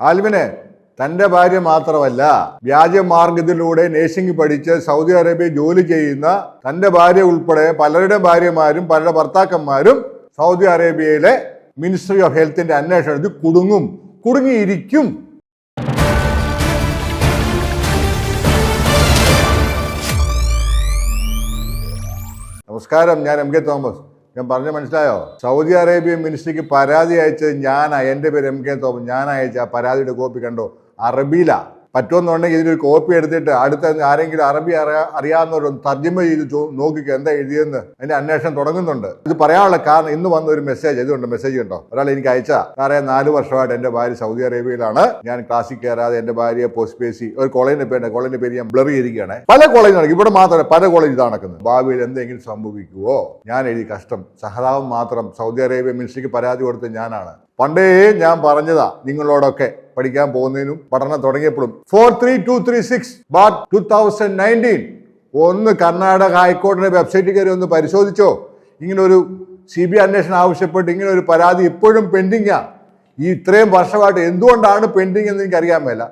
ആൽവിന് തന്റെ ഭാര്യ മാത്രമല്ല വ്യാജമാർഗത്തിലൂടെ നേഴ്സിംഗ് പഠിച്ച് സൗദി അറേബ്യ ജോലി ചെയ്യുന്ന തന്റെ ഭാര്യ ഉൾപ്പെടെ പലരുടെ ഭാര്യമാരും പലരുടെ ഭർത്താക്കന്മാരും സൗദി അറേബ്യയിലെ മിനിസ്ട്രി ഓഫ് ഹെൽത്തിന്റെ അന്വേഷണത്തിൽ കുടുങ്ങും കുടുങ്ങിയിരിക്കും. നമസ്കാരം ഞാൻ എം കെ തോമസ്. ഞാൻ പറഞ്ഞ മനസ്സിലായോ? സൗദി അറേബ്യ മിനിസ്ട്രിക്ക് പരാതി അയച്ചത് ഞാനാ. എന്റെ പേര് എം കെ തോമസ്. ഞാൻ അയച്ച ആ പരാതിയുടെ കോപ്പി കണ്ടോ? അറബിയിലാ. പറ്റുമെന്നുണ്ടെങ്കിൽ ഇതിനൊരു കോപ്പി എടുത്തിട്ട് അടുത്ത ആരെങ്കിലും അറബി അറിയാ അറിയാവുന്നവരൊന്ന് തർജമ ചെയ്ത് നോക്കിക്കുക എന്താ എഴുതിയെന്ന് അതിന്റെ അന്വേഷണം തുടങ്ങുന്നുണ്ട്. ഇത് പറയാനുള്ള കാരണം ഇന്ന് വന്ന ഒരു മെസ്സേജ് ഇതുണ്ട് മെസ്സേജ് ഉണ്ടോ? ഒരാൾ എനിക്ക് അയച്ച. സാറേ നാല് വർഷമായിട്ട് എന്റെ ഭാര്യ സൗദി അറേബ്യയിലാണ്. ഞാൻ ക്ലാസ്സിൽ കയറാതെ എന്റെ ഭാര്യയെ പോസ്റ്റ് പേസി ഒരു കോളേജിന്റെ പേര് കോളേജിന്റെ പേര് ഞാൻ ബ്ലർ ചെയ്തിരിക്കുകയാണ്. പല കോളേജ് നടക്കും. ഇവിടെ മാത്രമല്ല പല കോളേജ് ഇതാണ് നടക്കുന്നത്. ഭാവിയിൽ എന്തെങ്കിലും സംഭവിക്കുവോ? ഞാൻ എഴുതി കഷ്ടം. സഹതാവ് മാത്രം സൗദി അറേബ്യ മിനിസ്ട്രിക്ക് പരാതി കൊടുത്ത ഞാനാണ്. പണ്ടേ ഞാൻ പറഞ്ഞതാ നിങ്ങളോടൊക്കെ പഠിക്കാൻ പോകുന്നതിനും പഠനം തുടങ്ങിയപ്പോഴും. Four three two three six bar two thousand nineteen ഒന്ന് കർണാടക ഹൈക്കോടതിയുടെ വെബ്സൈറ്റിൽ കയറി ഒന്ന് പരിശോധിച്ചോ. ഇങ്ങനൊരു സി ബി അന്വേഷണം ആവശ്യപ്പെട്ട് ഇങ്ങനെ ഒരു പരാതി ഇപ്പോഴും പെൻഡിങ്ങാ. ഈ ഇത്രയും വർഷമായിട്ട് എന്തുകൊണ്ടാണ് പെൻഡിങ് എന്ന് എനിക്ക് അറിയാൻ മേല.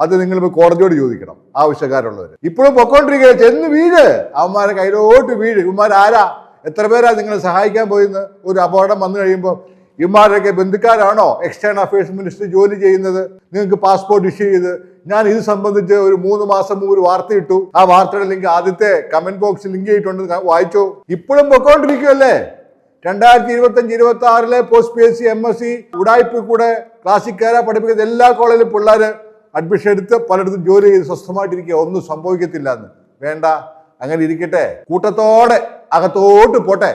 അത് നിങ്ങൾ ഇപ്പോൾ കോടതിയോട് ചോദിക്കണം ആവശ്യക്കാരുള്ളവർ ഇപ്പോഴും പൊക്കോണ്ടിരിക്കുക ചെന്ന് വീട് അവന്മാരെ കയ്യിലോട്ട് വീട് ഇവന്മാർ ആരാ എത്ര പേരാ നിങ്ങളെ സഹായിക്കാൻ പോയിന്ന്? ഒരു അപകടം വന്നു കഴിയുമ്പോൾ ഇവന്മാരൊക്കെ ബന്ധുക്കാരാണോ? എക്സ്റ്റേണൽ അഫയേഴ്സ് മിനിസ്റ്റർ ജോലി ചെയ്യുന്നത്? നിങ്ങൾക്ക് പാസ്പോർട്ട് ഇഷ്യൂ ചെയ്ത് ഞാൻ ഇത് സംബന്ധിച്ച് ഒരു മൂന്ന് മാസം മുമ്പ് ഒരു വാർത്ത ഇട്ടു. ആ വാർത്തയുടെ ലിങ്ക് ആദ്യത്തെ കമന്റ് ബോക്സിൽ ലിങ്ക് ചെയ്തിട്ടുണ്ട്. വായിച്ചു. ഇപ്പോഴും പൊക്കോണ്ടിരിക്കുമല്ലേ രണ്ടായിരത്തി ഇരുപത്തി അഞ്ച് ഇരുപത്തി ആറിലെ post P S C M S C ഉടായ്പ കൂടെ കയറാൻ പഠിപ്പിക്കുന്ന എല്ലാ കോളേജിലും പിള്ളേർ അഡ്മിഷൻ എടുത്ത് പലയിടത്തും ജോലി ചെയ്ത് സ്വസ്ഥമായിട്ടിരിക്കുക. ഒന്നും സംഭവിക്കത്തില്ല എന്ന് വേണ്ട. അങ്ങനെ ഇരിക്കട്ടെ. കൂട്ടത്തോടെ അകത്തോട്ട് പോട്ടെ.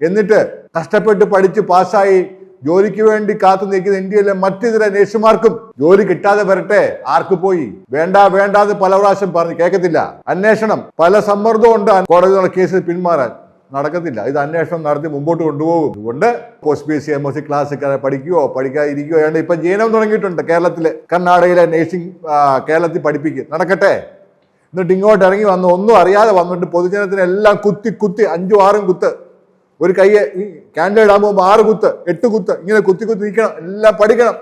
എന്നിട്ട് കഷ്ടപ്പെട്ട് പഠിച്ച് പാസ്സായി ജോലിക്ക് വേണ്ടി കാത്തു നിൽക്കുന്ന ഇന്ത്യയിലെ മറ്റിതര നേഴ്സുമാർക്കും ജോലി കിട്ടാതെ വരട്ടെ ആർക്ക് പോയി? വേണ്ട വേണ്ട പല പ്രാവശ്യം പറഞ്ഞു കേൾക്കത്തില്ല. അന്വേഷണം പല സമ്മർദ്ദവും ഉണ്ട്. കോടതിയുള്ള കേസ് പിന്മാറാൻ നടക്കത്തില്ല. ഇത് അന്വേഷണം നടത്തി മുമ്പോട്ട് കൊണ്ടുപോകും. അതുകൊണ്ട് post P C M S C class പഠിക്കുകയോ പഠിക്കാതിരിക്കുകയോ വേണ്ട ഇപ്പൊ ജീനം തുടങ്ങിയിട്ടുണ്ട് കേരളത്തിലെ. കർണാടകയിലെ നേഴ്സിംഗ് കേരളത്തിൽ പഠിപ്പിക്കുക നടക്കട്ടെ. എന്നിട്ട് ഇങ്ങോട്ട് ഇറങ്ങി വന്ന് ഒന്നും അറിയാതെ വന്നിട്ട് പൊതുജനത്തിനെല്ലാം കുത്തി കുത്തി അഞ്ചും ആറും കുത്ത് ഒരു കയ്യെ ഈ ക്യാൻഡിൽ പോകുമ്പോൾ ആറ് കുത്ത് എട്ട് കുത്ത് ഇങ്ങനെ കുത്തി കുത്തി നിൽക്കണം എല്ലാം പഠിക്കണം.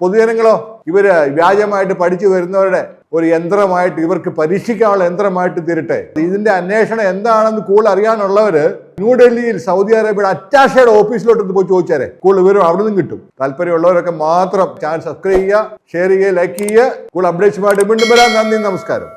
പൊതുജനങ്ങളോ ഇവർ വ്യാജമായിട്ട് പഠിച്ചു വരുന്നവരുടെ ഒരു യന്ത്രമായിട്ട് ഇവർക്ക് പരീക്ഷിക്കാനുള്ള യന്ത്രമായിട്ട് തീരട്ടെ. ഇതിന്റെ അന്വേഷണം എന്താണെന്ന് കൂടുതൽ അറിയാനുള്ളവര് ന്യൂഡൽഹിയിൽ സൗദി അറേബ്യയുടെ അറ്റാഷയുടെ ഓഫീസിലോട്ട് പോയി ചോദിച്ചാലേ കൂടുതൽ വിവരം അവിടെ നിന്നും കിട്ടും. താല്പര്യമുള്ളവരൊക്കെ മാത്രം ചാനൽ സബ്സ്ക്രൈബ് ചെയ്യുക ഷെയർ ചെയ്യുക ലൈക്ക് ചെയ്യുക. കൂടുതൽ അപ്ഡേറ്റ്സുമായിട്ട് വീണ്ടും വരാം. നന്ദി നമസ്കാരം.